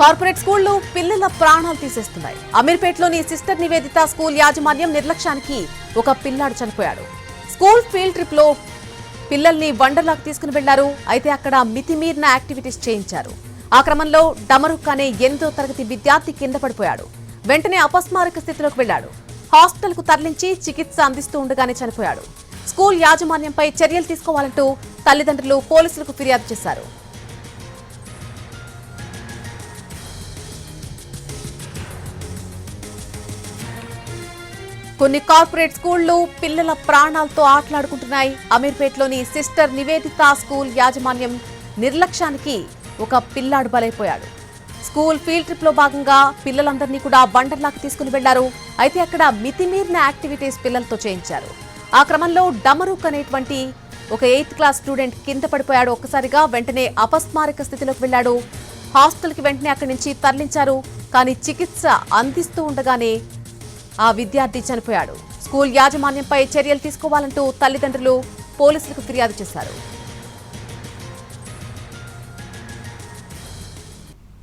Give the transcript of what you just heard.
Corporate స్కూళ్ళు పిల్లల ప్రాణాలు తీసేస్తున్నాయి. అమీర్పేటలోని సిస్టర్ నివేదిత స్కూల్ యాజమాన్యం నిర్లక్ష్యానికి ఒక పిల్లాడు చనిపోయాడు. స్కూల్ ఫీల్డ్ ట్రిప్లో పిల్లల్ని వండర్లాకు తీసుకుని వెళ్ళారు అయితే అక్కడ మితిమీరిన యాక్టివిటీస్ చేయించారు. ఆ క్రమంలో డమరుక్ అనే ఎనిమిదో తరగతి విద్యార్థి కింద పడిపోయాడు. వెంటనే అపస్మారక స్థితిలోకి వెళ్ళాడు హాస్పిటల్కు తరలించి చికిత్స అందిస్తూ ఉండగానే చనిపోయాడు. స్కూల్ యాజమాన్యంపై చర్యలు తీసుకోవాలంటూ తల్లిదండ్రులు పోలీసులకు ఫిర్యాదు చేశారు. కొన్ని కార్పొరేట్ స్కూళ్ళు పిల్లల ప్రాణాలతో ఆటలాడుకుంటున్నాయి. అమీర్పేటలోని సిస్టర్ నివేదిత స్కూల్ యాజమాన్యం నిర్లక్ష్యానికి ఒక పిల్లాడు బలైపోయాడు. స్కూల్ ఫీల్డ్ ట్రిప్లో భాగంగా పిల్లలందరినీ కూడా వండర్లాకి తీసుకుని వెళ్ళారు. అయితే అక్కడ మితిమీరిన యాక్టివిటీస్ పిల్లలతో చేయించారు. ఆ క్రమంలో డమరుక్ అనేటువంటి ఒక ఎయిత్ క్లాస్ స్టూడెంట్ కింద పడిపోయాడు. ఒక్కసారిగా వెంటనే అపస్మారక స్థితిలోకి వెళ్ళాడు హాస్టల్కి వెంటనే అక్కడి నుంచి తరలించారు. కానీ చికిత్స అందిస్తూ ఉండగానే ఆ విద్యార్థి చనిపోయాడు. స్కూల్ యాజమాన్యంపై చర్యలు తీసుకోవాలంటూ తల్లిదండ్రులు పోలీసులకు ఫిర్యాదు చేశారు.